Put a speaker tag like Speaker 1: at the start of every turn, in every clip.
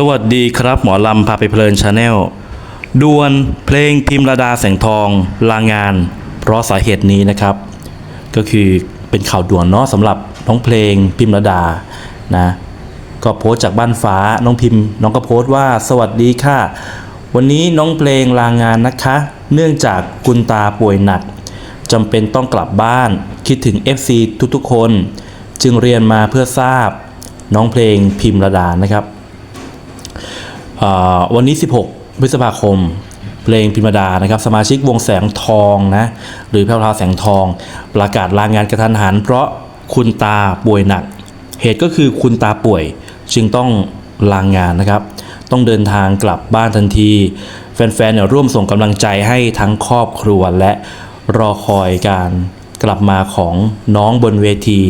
Speaker 1: สวัสดีครับหมอลำพาไปเพลินชาแนลดวลเพลงพิมระดาแสงทองลางาน เพราะสาเหตุนี้นะครับ ก็คือเป็นข่าวด่วนเนาะสำหรับน้องเพลงพิมระดานะก็โพสต์จากบ้านฟ้าน้องพิมพ์น้องก็โพสต์ว่าสวัสดีค่ะ วันนี้น้องเพลงลางานนะคะ เนื่องจากคุณตาป่วยหนักจำเป็นต้องกลับบ้านคิดถึง FC ทุกๆคน จึงเรียนมาเพื่อทราบน้องเพลงพิมระดานะครับ วันนี้ 16 พฤษภาคม เพลงพิมดานะครับ สมาชิกวงแสงทองนะหรือแพรวพราวแสงทอง ประกาศลางงานกระทันหัน เพราะคุณตาป่วยหนัก เหตุก็คือคุณตาป่วย จึงต้องลางงานนะครับ ต้องเดินทางกลับบ้านทันที แฟนๆเนี่ยร่วมส่งกำลังใจให้ทั้งครอบครัวและรอคอยการกลับมาของน้องบนเวที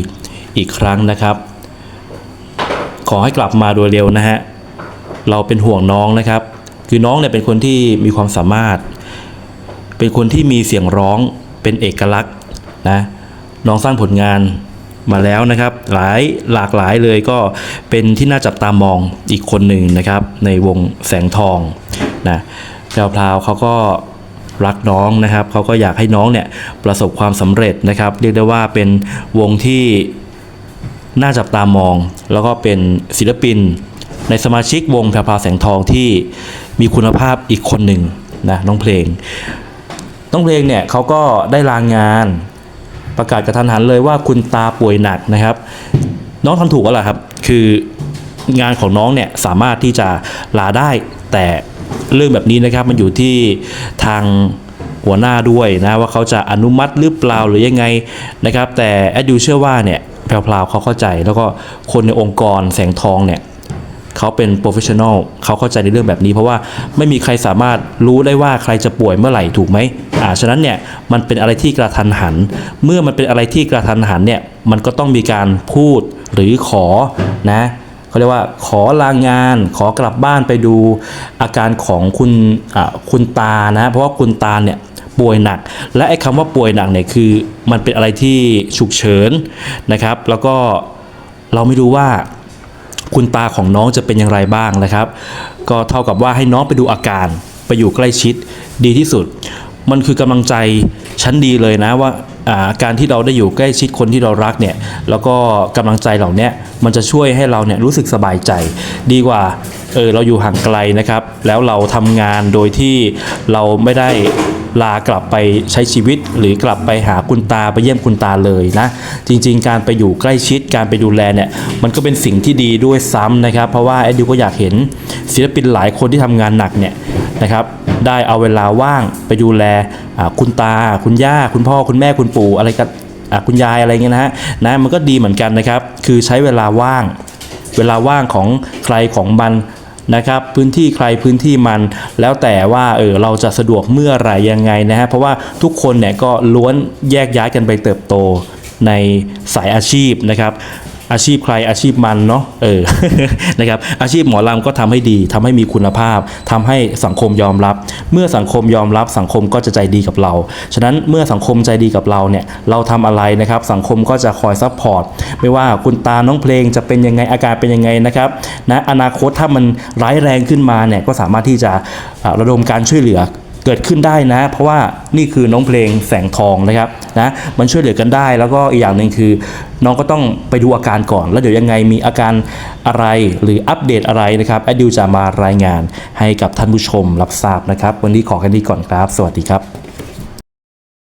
Speaker 1: อีกครั้งนะครับ ขอให้กลับมาโดยเร็วนะฮะ เราเป็นห่วงน้องนะครับ คือน้องเนี่ยเป็นคนที่มีความสามารถ เป็นคนที่มีเสียงร้องเป็นเอกลักษณ์นะน้องสร้างผลงานมาแล้วนะครับ หลายหลากหลายเลยก็เป็นที่น่าจับตามองอีกคนหนึ่งนะครับ ในวงแสงทองนะแพรวพราวเขาก็รักน้องนะครับเขาก็อยากให้น้องเนี่ยประสบความสำเร็จนะครับ เรียกได้ว่าเป็นวงที่น่าจับตามอง แล้วก็เป็นศิลปิน ในสมาชิกวงแพรพาแสงทองที่มีคุณภาพอีกคนหนึ่งนะน้องเพลง น้องเพลงเนี่ยเขาก็ได้ลางงานประกาศกระทันหันเลยว่าคุณตาป่วยหนักนะครับ น้องทำถูกแล้วล่ะครับ คืองานของน้องเนี่ยสามารถที่จะลาได้แต่เรื่องแบบนี้นะครับมันอยู่ที่ทางหัวหน้าด้วยนะว่าเขาจะอนุมัติหรือเปล่าหรือยังไงนะครับ แต่แอดดิวเชื่อว่าเนี่ยแพรวๆเขาเข้าใจ แล้วก็คนในองค์กรแสงทองเนี่ย เขาเป็นโปรเฟชชั่นอลเขาเข้าใจในเรื่องแบบนี้ เพราะว่าไม่มีใครสามารถรู้ได้ว่าใครจะป่วยเมื่อไหร่ถูกไหมอ่าฉะนั้นเนี่ยมันเป็นอะไรที่กระทันหัน เมื่อมันเป็นอะไรที่กระทันหันเนี่ยมันก็ต้องมีการพูดหรือขอนะเขาเรียกว่าขอลางงาน ขอกลับบ้านไปดูอาการของคุณอ่าคุณตานะ เพราะว่าคุณตาเนี่ยป่วยหนัก และไอ้คำว่าป่วยหนักเนี่ยคือมันเป็นอะไรที่ฉุกเฉินนะครับ แล้วก็เราไม่รู้ว่า คุณตาของน้องจะเป็นอย่างไรบ้างนะครับ ก็เท่ากับว่าให้น้องไปดูอาการไปอยู่ใกล้ชิดดีที่สุด มันคือกำลังใจชั้นดีเลยนะว่าการที่เราได้อยู่ใกล้ชิดคนที่เรารักเนี่ยแล้วก็กำลังใจเหล่านี้มันจะช่วยให้เราเนี่ยรู้สึกสบายใจ ดีกว่าเออเราอยู่ห่างไกลนะครับ แล้วเราทำงานโดยที่เราไม่ได้ ลากลับไปใช้ชีวิต หรือกลับไปหาคุณตาไปเยี่ยมคุณตาเลยนะจริง ๆ การไปอยู่ใกล้ชิดการไปดูแลเนี่ยมันก็เป็นสิ่งที่ดีด้วยซ้ำนะครับ เพราะว่าแอดดิวก็อยากเห็นศิลปินหลายคนที่ทำงานหนักเนี่ยนะครับได้เอาเวลาว่างไปดูแลคุณตา คุณย่า คุณพ่อคุณแม่คุณปู่อะไรกันคุณยายอะไรเงี้ยนะฮะนะมันก็ดีเหมือนกันนะครับ คือใช้เวลาว่าง เวลาว่างของใครของมัน นะครับพื้นที่ใครพื้นที่มันแล้วแต่ว่าเออเราจะสะดวกเมื่อไหร่ยังไงนะฮะเพราะว่าทุกคนเนี่ยก็ล้วนแยกย้ายกันไปเติบโตในสายอาชีพนะครับ อาชีพใครอาชีพมันเนาะเออนะครับอาชีพหมอลำก็ทำให้ดีทำให้มีคุณภาพทำให้สังคมยอมรับ เมื่อสังคมยอมรับสังคมก็จะใจดีกับเรา ฉะนั้นเมื่อสังคมใจดีกับเราเนี่ยเราทำอะไรนะครับสังคมก็จะคอยซัพพอร์ตไม่ว่าคุณตาน้องเพลงจะเป็นยังไงอาการเป็นยังไงนะครับนะอนาคตถ้ามันร้ายแรงขึ้นมาเนี่ยก็สามารถที่จะระดมการช่วยเหลือ เกิดขึ้นได้นะ เพราะว่านี่คือน้องเพลงแสงทองนะครับนะมันช่วยเหลือกันได้ แล้วก็อีกอย่างหนึ่งคือ น้องก็ต้องไปดูอาการก่อน แล้วเดี๋ยวยังไงมีอาการอะไรหรืออัปเดตอะไรนะครับแอดดิวจะมารายงานให้กับท่านผู้ชมรับทราบนะครับ วันนี้ขอแค่นี้ก่อนครับ สวัสดีครับ